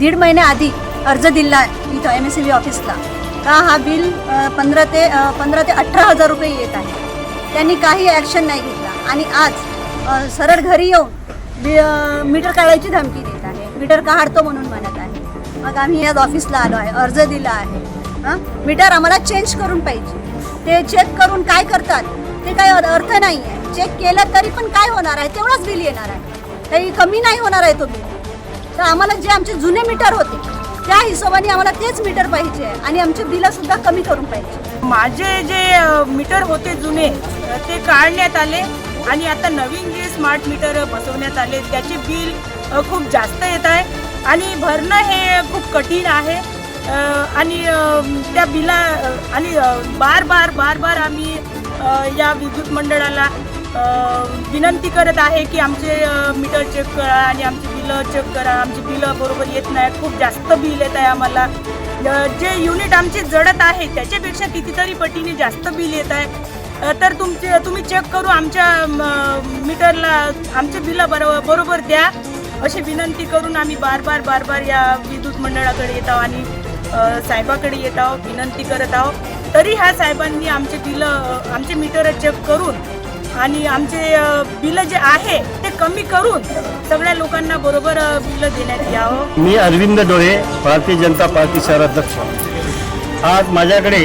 दीड महिन्याआधी अर्ज दिला इथं एम एस सी बी ऑफिसला का हा बिल पंधरा ते पंधरा ते अठरा हजार रुपये येत आहे. त्यांनी काही ॲक्शन नाही घेतला. आणि आज सरळ घरी येऊन बी मीटर काढायची धमकी देत आहे. मीटर काढतो म्हणून म्हणत आहे. मग आम्ही आज ऑफिसला आलो आहे. अर्ज दिला आहे. हां? मीटर आम्हाला चेंज करून पाहिजे. ते चेक करून काय करतात ते काही अर्थ नाही आहे चेक केलं तरी पण काय होणार आहे? तेवढाच बिल येणार आहे. काही कमी नाही होणार आहे तो बिल. तर आम्हाला जे आमचे जुने मीटर होते त्या हिशोबाने आम्हाला तेच मीटर पाहिजे आणि आमचे बिलं सुद्धा कमी करून पाहिजे माझे जे मीटर होते जुने ते काढण्यात आले आणि आता नवीन जे स्मार्ट मीटर बसवण्यात आले त्याचे बिल खूप जास्त येत आहे आणि भरणं हे खूप कठीण आहे. आणि त्या बिला आणि बार बार बार बार आम्ही या विद्युत मंडळाला विनंती करत आहे की आमचे मीटर चेक करा आणि आमची बिलं चेक करा. आमची बिलं बरोबर येत नाही खूप जास्त बिल येत आहे आम्हाला. जे युनिट आमचे जडत आहे त्याच्यापेक्षा कितीतरी पटीने जास्त बिल येत आहे. तर तुमचे तुम्ही चेक करू आमच्या मीटरला आमचे बिलं बरो बरोबर द्या. अशी विनंती करून आम्ही बार बार बार बार या विद्युत मंडळाकडे येत आहोत आणि साहेबाकडे येत आहोत. विनंती करत आहोत. तरी ह्या साहेबांनी आमचे बिलं आमचे मीटर चेक करून आणि आमचे बिल बिलं जे आहे ते कमी करून सगळ्या लोकांना बरोबर बिलं देण्यात यावं. मी अरविंद डोळे भारतीय जनता पार्टी शहराध्यक्ष आज माझ्याकडे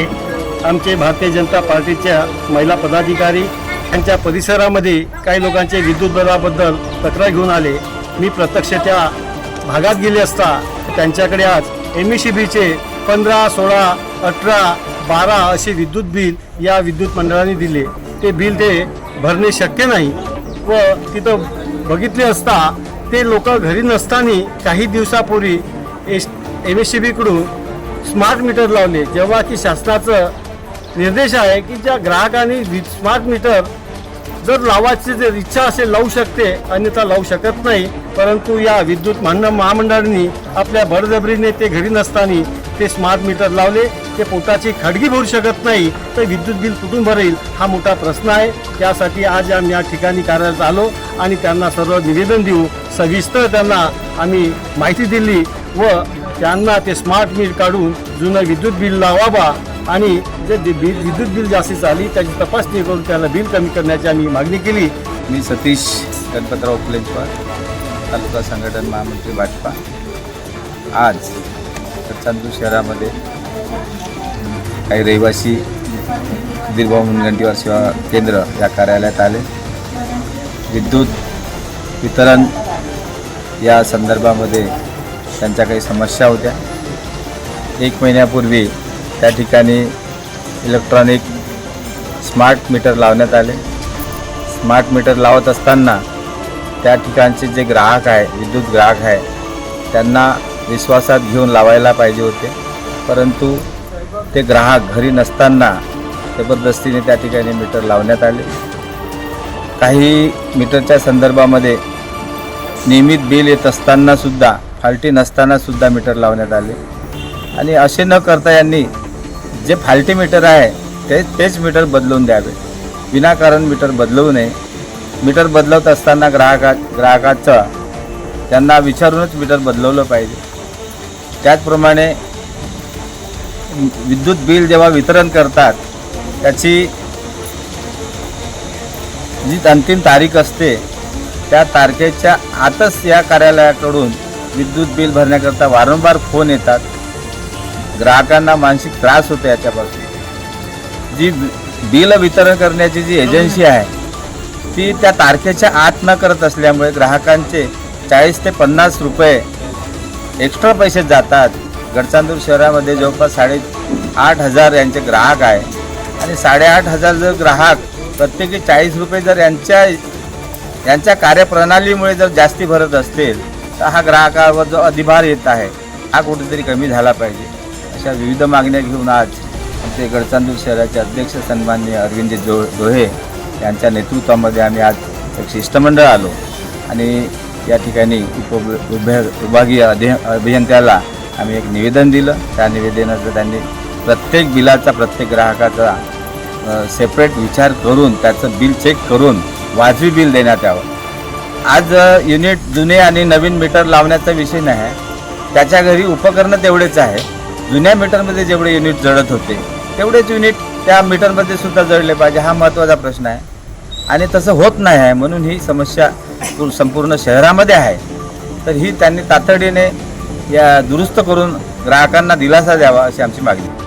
आमचे भारतीय जनता पार्टीच्या महिला पदाधिकारी यांच्या परिसरामध्ये काही लोकांचे विद्युत दराबद्दल तक्रार घेऊन आले. मी प्रत्यक्ष त्या भागात गेले असता त्यांच्याकडे आज एम ई सी बीचे पंधरा सोळा अठरा बारा असे विद्युत बिल या विद्युत मंडळाने दिले. ते बिल ते भरणे शक्य नाही व तिथं बघितले असता ते लोक घरी नसताना काही दिवसापूर्वी एस एम एस सी बीकडून स्मार्ट मीटर लावले. जेव्हा की शासनाचं निर्देश आहे की ज्या ग्राहकांनी स्मार्ट मीटर जर लावायची जर इच्छा असेल लावू शकते. अन्यथा लावू शकत नाही. परंतु या विद्युत मान महामंडळाने आपल्या बळजबरीने ते घरी नसताना ते स्मार्ट मीटर लावले. ते पोटाची खडगी भरू शकत नाही. तर विद्युत बिल कुठून भरेल? हा मोठा प्रश्न आहे. त्यासाठी आज आम्ही या ठिकाणी कार्यालयात आलो आणि त्यांना सर्व निवेदन देऊ. सविस्तर त्यांना आम्ही माहिती दिली व त्यांना ते स्मार्ट मीटर काढून जुनं विद्युत बिल लावावा. आणि जे दि- बिल विद्युत बिल जास्तीत आली त्याची तपासणी करून त्याला बिल कमी करण्याची आम्ही मागणी केली. मी सतीश गणपतराव फुलेंचवार तालुका संघटन महामंत्री भाजपा. आज चांदूर शहरामध्ये काही रहिवासी दीर्घ मुनगंटीवार सेवा केंद्र या कार्यालयात आले. विद्युत वितरण या संदर्भामध्ये त्यांच्या काही समस्या होत्या. एक महिन्यापूर्वी त्या ठिकाणी इलेक्ट्रॉनिक स्मार्ट मीटर लावण्यात आले. स्मार्ट मीटर लावत असताना त्या ठिकाणचे जे ग्राहक आहे विद्युत ग्राहक आहे त्यांना विश्वासात घेऊन लावायला पाहिजे होते. परंतु ते ग्राहक घरी नसताना जबरदस्तीने त्या ठिकाणी मीटर लावण्यात आले. काही मीटरच्या संदर्भामध्ये नियमित बिल येत असतानासुद्धा फाल्टी नसतानासुद्धा मीटर लावण्यात आले. आणि असे न करता यांनी जे फाल्टी मीटर आहे ते तेच मीटर बदलून द्यावे. विनाकारण मीटर बदलवू नये. मीटर बदलवत असताना ग्राहका ग्राहकाचं त्यांना विचारूनच मीटर बदलवलं पाहिजे. त्याचप्रमाणे विद्युत बिल जेव्हा वितरण करतात त्याची जी अंतिम तारीख असते त्या तारखेच्या आतच या कार्यालयाकडून विद्युत बिल भरण्याकरता वारंवार फोन येतात. ग्राहकांना मानसिक त्रास होतो याच्यापासून जी बिल वितरण करण्याची जी एजन्सी आहे ती त्या तारखेच्या आत न करत असल्यामुळे ग्राहकांचे चाळीस ते पन्नास रुपये एक्स्ट्रा पैसे जातात. गडचांदूर शहरामध्ये जवळपास साडे आठ हजार यांचे ग्राहक आहे. आणि साडेआठ हजार जर ग्राहक प्रत्येकी चाळीस रुपये जर यांच्या यांच्या कार्यप्रणालीमुळे जर जास्ती भरत असतील तर हा ग्राहकावर जो अधिभार येत आहे हा कुठेतरी कमी झाला पाहिजे. अशा विविध मागण्या घेऊन आज आमचे गडचांदूर शहराचे अध्यक्ष सन्माननीय अरविंद जो दोहे यांच्या नेतृत्वामध्ये आम्ही आज एक शिष्टमंडळ आलो. आणि या ठिकाणी उप विभाग विभागीय अधि अभियंत्याला आम्ही एक निवेदन दिलं. त्या निवेदनाचं त्यांनी प्रत्येक बिलाचा प्रत्येक ग्राहकाचा सेपरेट विचार करून त्याचं बिल चेक करून वाजवी बिल देण्यात यावं. आज युनिट जुने आणि नवीन मीटर लावण्याचा विषय नाही आहे. त्याच्या घरी उपकरणं तेवढेच आहे. जुन्या मीटरमध्ये जेवढे युनिट जळत होते तेवढेच युनिट त्या मीटरमध्ये सुद्धा जळले पाहिजे हा महत्त्वाचा प्रश्न आहे आणि तसं होत नाही आहे म्हणून ही समस्या संपूर्ण शहरामध्ये आहे तर ही त्यांनी तातडीने या दुरुस्त करून ग्राहकांना दिलासा द्यावा अशी आमची मागणी आहे.